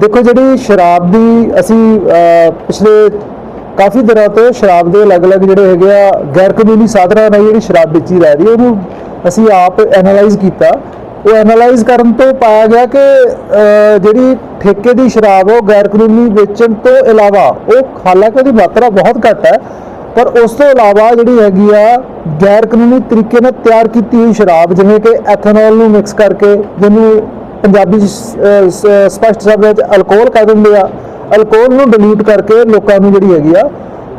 ਦੇਖੋ ਜਿਹੜੀ ਸ਼ਰਾਬ ਦੀ ਅਸੀਂ ਪਿਛਲੇ ਕਾਫੀ ਦਿਨਾਂ ਤੋਂ ਸ਼ਰਾਬ ਦੇ ਅਲੱਗ-ਅਲੱਗ ਜਿਹੜੇ ਹੈਗੇ ਆ ਗੈਰ ਕਾਨੂੰਨੀ ਸਾਧਨਾਂ ਨਾਲ ਜਿਹੜੀ ਸ਼ਰਾਬ ਵੇਚੀ ਜਾ ਰਹੀ ਉਹਨੂੰ ਅਸੀਂ ਆਪ ਐਨਾਲਾਈਜ਼ ਕੀਤਾ। ਉਹ ਐਨਾਲਾਈਜ਼ ਕਰਨ ਤੋਂ ਪਾਇਆ ਗਿਆ ਕਿ ਜਿਹੜੀ ਠੇਕੇ ਦੀ ਸ਼ਰਾਬ ਉਹ ਗੈਰ ਕਾਨੂੰਨੀ ਵੇਚਣ ਤੋਂ ਇਲਾਵਾ ਉਹ ਹਾਲਾਂਕਿ ਉਹਦੀ ਮਾਤਰਾ ਬਹੁਤ ਘੱਟ ਹੈ, ਪਰ ਉਸ ਤੋਂ ਇਲਾਵਾ ਜਿਹੜੀ ਹੈਗੀ ਆ ਗੈਰ ਕਾਨੂੰਨੀ ਤਰੀਕੇ ਨਾਲ ਤਿਆਰ ਕੀਤੀ ਹੋਈ ਸ਼ਰਾਬ ਜਿਵੇਂ ਕਿ ਐਥਨੋਲ ਨੂੰ ਮਿਕਸ ਕਰਕੇ, ਜਿਹਨੂੰ ਪੰਜਾਬੀ 'ਚ ਸ- ਅਹ, ਸ- ਸਪਸ਼ਟ ਸ਼ਬਦਾਂ ਵਿੱਚ ਅਲਕੋਹਲ ਕਹਿ ਦਿੰਦੇ ਆ। ਅਲਕੋਹਲ ਨੂੰ ਡਿਲੂਟ ਕਰਕੇ ਲੋਕਾਂ ਨੂੰ ਜਿਹੜੀ ਹੈਗੀ ਆ,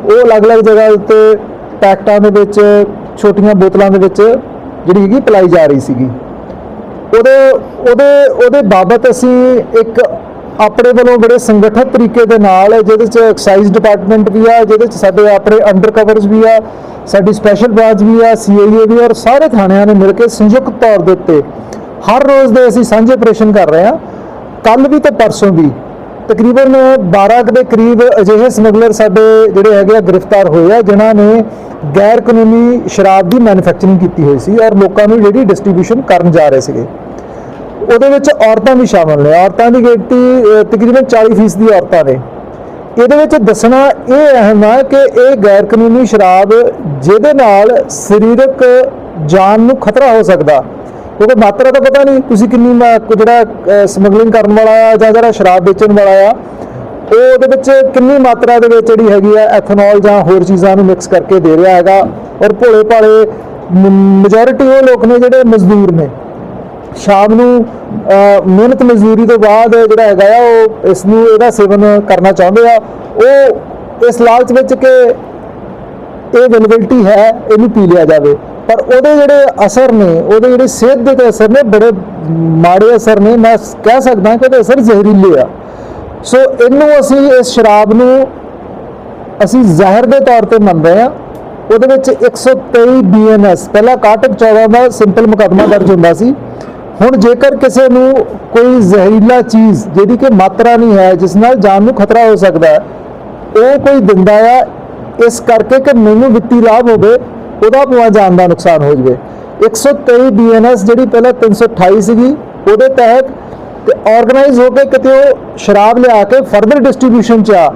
ਉਹ ਅਲੱਗ-ਅਲੱਗ ਜਗ੍ਹਾ ਉੱਤੇ ਪੈਕਟਾਂ ਦੇ ਵਿੱਚ, ਛੋਟੀਆਂ ਬੋਤਲਾਂ ਦੇ ਵਿੱਚ ਜਿਹੜੀ ਹੈਗੀ ਪਿਲਾਈ ਜਾ ਰਹੀ ਸੀਗੀ। ਉਹਦੇ ਉਹਦੇ ਉਹਦੇ ਬਾਬਤ ਅਸੀਂ ਇੱਕ ਆਪਣੇ ਵੱਲੋਂ ਬੜੇ ਸੰਗਠਿਤ ਤਰੀਕੇ ਦੇ ਨਾਲ, ਜਿਹਦੇ ਚ ਐਕਸਾਈਜ਼ ਡਿਪਾਰਟਮੈਂਟ ਵੀ ਆ, ਜਿਹਦੇ ਚ ਸਾਡੇ ਆਪਣੇ ਅੰਡਰ ਕਵਰਸ ਵੀ ਆ, ਸਾਡੀ ਸਪੈਸ਼ਲ ਬ੍ਰਾਂਚ ਵੀ ਆ ਸੀਆਈਏ ਵੀ ਔਰ ਸਾਰੇ ਥਾਣਿਆਂ ਨੇ ਮਿਲ ਕੇ ਸੰਯੁਕਤ ਤੌਰ ਦੇ ਉੱਤੇ ਹਰ ਰੋਜ਼ ਦੇ ਅਸੀਂ ਸਾਂਝੇ ਆਪਰੇਸ਼ਨ ਕਰ ਰਹੇ ਹਾਂ। ਕੱਲ ਵੀ ਤੇ ਪਰਸੋਂ ਵੀ। ਤਕਰੀਬਨ 12 ਕੁ ਦੇ ਕਰੀਬ ਅਜਿਹੇ ਸਮਗਲਰ ਸਾਡੇ ਜਿਹੜੇ ਹੈਗੇ ਆ ਗ੍ਰਿਫਤਾਰ ਹੋਏ ਆ, ਜਿਨ੍ਹਾਂ ਨੇ ਗੈਰ ਕਾਨੂੰਨੀ ਸ਼ਰਾਬ ਦੀ ਮੈਨੂਫੈਕਚਰਿੰਗ ਕੀਤੀ ਹੋਈ ਸੀ ਔਰ ਲੋਕਾਂ ਨੂੰ ਜਿਹੜੀ ਡਿਸਟ੍ਰੀਬਿਊਸ਼ਨ ਕਰਨ ਜਾ ਰਹੇ ਸੀਗੇ। ਉਹਦੇ ਵਿੱਚ ਔਰਤਾਂ ਵੀ ਸ਼ਾਮਲ ਨੇ। ਔਰਤਾਂ ਦੀ ਗਿਣਤੀ ਤਕਰੀਬਨ 40% ਦੀ ਔਰਤਾਂ ਨੇ ਇਹਦੇ ਵਿੱਚ ਦੱਸਣਾ ਇਹ ਅਹਿਮ ਹੈ ਕਿ ਇਹ ਗੈਰ ਕਾਨੂੰਨੀ ਸ਼ਰਾਬ ਜਿਹਦੇ ਨਾਲ ਸਰੀਰਕ ਜਾਨ ਨੂੰ ਖਤਰਾ ਹੋ ਸਕਦਾ ਕਿਉਂਕਿ ਮਾਤਰਾ ਤਾਂ ਪਤਾ ਨਹੀਂ ਤੁਸੀਂ ਕਿੰਨੀ ਮਾ- ਜਿਹੜਾ ਸਮਗਲਿੰਗ ਕਰਨ ਵਾਲਾ ਆ ਜਾਂ ਜਿਹੜਾ ਸ਼ਰਾਬ ਵੇਚਣ ਵਾਲਾ ਆ, ਉਹ ਉਹਦੇ ਵਿੱਚ ਕਿੰਨੀ ਮਾਤਰਾ ਦੇ ਵਿੱਚ ਜਿਹੜੀ ਹੈਗੀ ਆ ਐਥਨੋਲ ਜਾਂ ਹੋਰ ਚੀਜ਼ਾਂ ਨੂੰ ਮਿਕਸ ਕਰਕੇ ਦੇ ਰਿਹਾ ਹੈਗਾ। ਔਰ ਭੋਲੇ ਭਾਲੇ ਮੈਜੋਰਿਟੀ ਉਹ ਲੋਕ ਨੇ ਜਿਹੜੇ ਮਜ਼ਦੂਰ ਨੇ। ਸ਼ਾਮ ਨੂੰ ਮਿਹਨਤ ਮਜ਼ਦੂਰੀ ਤੋਂ ਬਾਅਦ ਜਿਹੜਾ ਹੈਗਾ ਆ, ਉਹ ਇਸ ਨੂੰ ਇਹਦਾ ਸੇਵਨ ਕਰਨਾ ਚਾਹੁੰਦੇ ਆ। ਉਹ ਇਸ ਲਾਲਚ ਵਿੱਚ ਕਿ ਇਹ ਅਵੇਲੇਬਿਲਟੀ ਹੈ, ਇਹਨੂੰ ਪੀ ਲਿਆ ਜਾਵੇ। ਪਰ ਉਹਦੇ ਜਿਹੜੇ ਅਸਰ ਨੇ, ਉਹਦੇ ਜਿਹੜੇ ਸਿਹਤ ਦੇ ਤੇ ਅਸਰ ਨੇ, ਬੜੇ ਮਾੜੇ ਅਸਰ ਨੇ। ਮੈਂ ਕਹਿ ਸਕਦਾ ਕਿ ਉਹਦੇ ਅਸਰ ਜ਼ਹਿਰੀਲੇ ਆ। ਸੋ ਇਹਨੂੰ ਅਸੀਂ ਇਸ ਸ਼ਰਾਬ ਨੂੰ ਅਸੀਂ ਜ਼ਹਿਰ ਦੇ ਤੌਰ ਤੇ ਮੰਨਦੇ ਆ ਉਹਦੇ ਵਿੱਚ 123 ਬੀਐਨਐਸ ਪਹਿਲਾਂ ਕਾਟਕ 14 ਦਾ ਸਿੰਪਲ ਮੁਕੱਦਮਾ ਦਰਜ ਹੁੰਦਾ ਸੀ। ਹੁਣ ਜੇਕਰ ਕਿਸੇ ਨੂੰ ਕੋਈ ਜ਼ਹਿਰੀਲਾ ਚੀਜ਼ ਜਿਹਦੀ ਕਿ ਮਾਤਰਾ ਨਹੀਂ ਹੈ, ਜਿਸ ਨਾਲ ਜਾਨ ਨੂੰ ਖਤਰਾ ਹੋ ਸਕਦਾ ਹੈ, ਉਹ ਕੋਈ ਦਿੰਦਾ ਆ, ਇਸ ਕਰਕੇ ਕਿ ਮੈਨੂੰ ਵਿੱਤੀ ਲਾਭ ਹੋਵੇ ਉਹਦਾ ਭਾਵੇਂ ਜਾਨ ਦਾ ਨੁਕਸਾਨ ਹੋ ਜਾਵੇ। 123 ਬੀਐਨਐਸ ਜਿਹੜੀ ਪਹਿਲਾਂ 328 ਸੀਗੀ, ਉਹਦੇ ਤਹਿਤ ਤੇ ਆਰਗੇਨਾਈਜ਼ ਹੋ ਕੇ ਕਿਤੇ ਉਹ ਸ਼ਰਾਬ ਲਿਆ ਕੇ ਫਰਦਰ ਡਿਸਟ੍ਰੀਬਿਊਸ਼ਨ ਚ ਆ।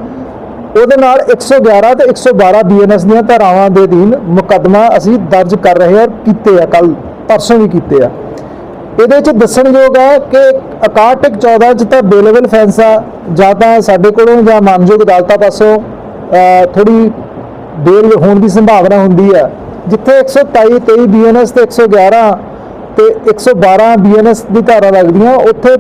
ਉਹਦੇ ਨਾਲ 111 ਤੇ 112 ਬੀਐਨਐਸ ਦੀਆਂ ਧਾਰਾਵਾਂ ਦੇ ਅਧੀਨ ਮੁਕੱਦਮਾ ਅਸੀਂ ਦਰਜ ਕਰ ਰਹੇ ਹਾਂ ਕੀਤੇ ਆ ਕੱਲ ਪਰਸੋਂ ਵੀ ਕੀਤੇ ਆ। ਇਹਦੇ ਚ ਦੱਸਣਯੋਗ ਹੈ ਕਿ 61 14 ਚ ਤਾਂ ਬੇਲੇਬਲ ਫੈਂਸ ਆ, ਜਾਂ ਤਾਂ ਸਾਡੇ ਕੋਲੋਂ ਜਾਂ ਮਾਨਯੋਗ ਅਦਾਲਤਾਂ ਪਾਸੋਂ ਥੋੜੀ ਦੇਰ ਹੋਣ ਦੀ ਸੰਭਾਵਨਾ ਹੁੰਦੀ ਹੈ ਜਿੱਥੇ 127 23 ਬੀਐਨਐਸ ਤੇ 111 ਤੇ 112 ਬੀਐਨਐਸ ਦੀ ਧਾਰਾ ਲੱਗਦੀਆਂ ਉੱਥੇ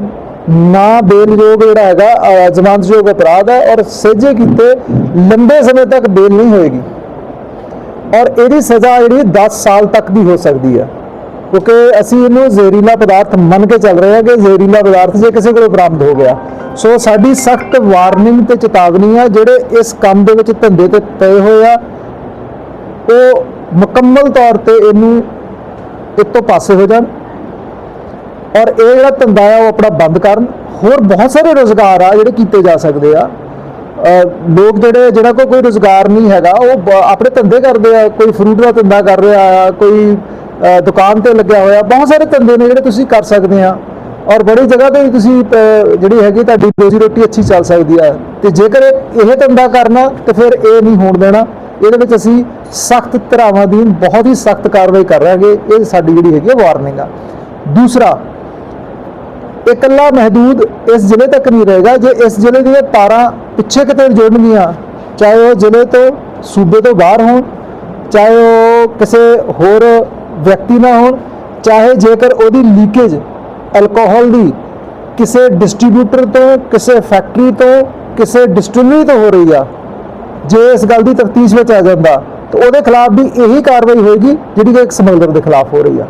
ਨਾ ਬੇਲਯੋਗ ਜਿਹੜਾ ਹੈਗਾ ਅਹ, ਜ਼ਮਾਨਤਯੋਗ ਅਪਰਾਧ ਹੈ ਔਰ ਸਹਿਜੇ ਕੀਤੇ ਲੰਬੇ ਸਮੇਂ ਤੱਕ ਬੇਲ ਨਹੀਂ ਹੋਏਗੀ। ਔਰ ਇਹਦੀ ਸਜ਼ਾ ਜਿਹੜੀ 10 ਸਾਲ ਤੱਕ ਦੀ ਹੋ ਸਕਦੀ ਹੈ। ਕਿਉਂਕਿ ਅਸੀਂ ਇਹਨੂੰ ਜ਼ਹਿਰੀਲਾ ਪਦਾਰਥ ਮੰਨ ਕੇ ਚੱਲ ਰਹੇ ਹਾਂ ਕਿ ਜ਼ਹਿਰੀਲਾ ਪਦਾਰਥ ਜੇ ਕਿਸੇ ਕੋਲੋਂ ਬਰਾਮਦ ਹੋ ਗਿਆ। ਸੋ ਸਾਡੀ ਸਖਤ ਵਾਰਨਿੰਗ ਤੇ ਚੇਤਾਵਨੀ ਆ ਜਿਹੜੇ ਇਸ ਕੰਮ ਦੇ ਵਿੱਚ ਧੰਦੇ ਤੇ ਪਏ ਹੋਏ ਆ ਉਹ ਮੁਕੰਮਲ ਤੌਰ ਤੇ ਇਹਨੂੰ ਇਹ ਤੋਂ ਪਾਸੇ ਹੋ ਜਾਣ ਔਰ ਇਹ ਜਿਹੜਾ ਧੰਦਾ ਆ ਉਹ ਆਪਣਾ ਬੰਦ ਕਰਨ। ਹੋਰ ਬਹੁਤ ਸਾਰੇ ਰੋਜ਼ਗਾਰ ਆ ਜਿਹੜੇ ਕੀਤੇ ਜਾ ਸਕਦੇ ਆ। ਲੋਕ ਜਿਹੜੇ ਜਿਹੜਾ ਕੋਲ ਕੋਈ ਰੋਜ਼ਗਾਰ ਨਹੀਂ ਹੈਗਾ, ਉਹ ਬ- ਆਪਣੇ ਧੰਦੇ ਕਰਦੇ ਆ, ਕੋਈ ਫਰੂਟ ਦਾ ਧੰਦਾ ਕਰ ਰਿਹਾ ਆ, ਕੋਈ ਦੁਕਾਨ ਤੇ ਲੱਗਿਆ ਹੋਇਆ। ਬਹੁਤ ਸਾਰੇ ਧੰਦੇ ਨੇ ਜਿਹੜੇ ਤੁਸੀਂ ਕਰ ਸਕਦੇ ਆ। ਔਰ ਬੜੀ ਜਗ੍ਹਾ ਤੇ ਵੀ ਤੁਸੀਂ ਜਿਹੜੀ ਹੈਗੀ ਤੁਹਾਡੀ ਰੋਜ਼ੀ ਰੋਟੀ ਅੱਛੀ ਚੱਲ ਸਕਦੀ ਆ। ਤੇ ਜੇਕਰ ਇਹ ਇਹ ਧੰਦਾ ਕਰਨਾ, ਤੇ ਫਿਰ ਇਹ ਨਹੀਂ ਹੋਣ ਦੇਣਾ। ਇਹਦੇ ਵਿੱਚ ਅਸੀਂ ਸਖਤ ਧਰਾਵਾਂ ਦੀ ਬਹੁਤ ਹੀ ਸਖਤ ਕਾਰਵਾਈ ਕਰ ਰਹਾਂਗੇ, ਇਹ ਸਾਡੀ ਜਿਹੜੀ ਹੈਗੀ ਵਾਰਨਿੰਗ ਆ। ਦੂਸਰਾ, ਇਕੱਲਾ ਮਹਦੂਦ ਇਸ ਜ਼ਿਲ੍ਹੇ ਤੱਕ ਨਹੀਂ ਰਹੇਗਾ ਜੇ ਇਸ ਜ਼ਿਲ੍ਹੇ ਦੀਆਂ ਤਾਰਾਂ ਪਿੱਛੇ ਕਿਤੇ ਜੁੜਨਗੀਆਂ ਚਾਹੇ ਉਹ ਜ਼ਿਲ੍ਹੇ ਤੋਂ ਸੂਬੇ ਤੋਂ ਬਾਹਰ ਹੋਣ, ਚਾਹੇ ਉਹ ਕਿਸੇ ਹੋਰ ਵਿਅਕਤੀ ਨਾਲ ਹੋਣ, ਚਾਹੇ ਜੇਕਰ ਉਹਦੀ ਲੀਕੇਜ ਅਲਕੋਹਲ ਦੀ ਕਿਸੇ ਡਿਸਟ੍ਰੀਬਿਊਟਰ ਤੋਂ, ਕਿਸੇ ਫੈਕਟਰੀ ਤੋਂ, ਕਿਸੇ ਡਿਸਟਿਲਰੀ ਤੋਂ ਹੋ ਰਹੀ ਆ ਜੇ ਇਸ ਗੱਲ ਦੀ ਤਫਤੀਸ਼ ਵਿੱਚ ਆ ਜਾਂਦਾ, ਤਾਂ ਉਹਦੇ ਖਿਲਾਫ ਵੀ ਇਹੀ ਕਾਰਵਾਈ ਹੋਏਗੀ ਜਿਹੜੀ ਕਿ ਇੱਕ ਸਮਗਲਰ ਦੇ ਖਿਲਾਫ ਹੋ ਰਹੀ ਆ।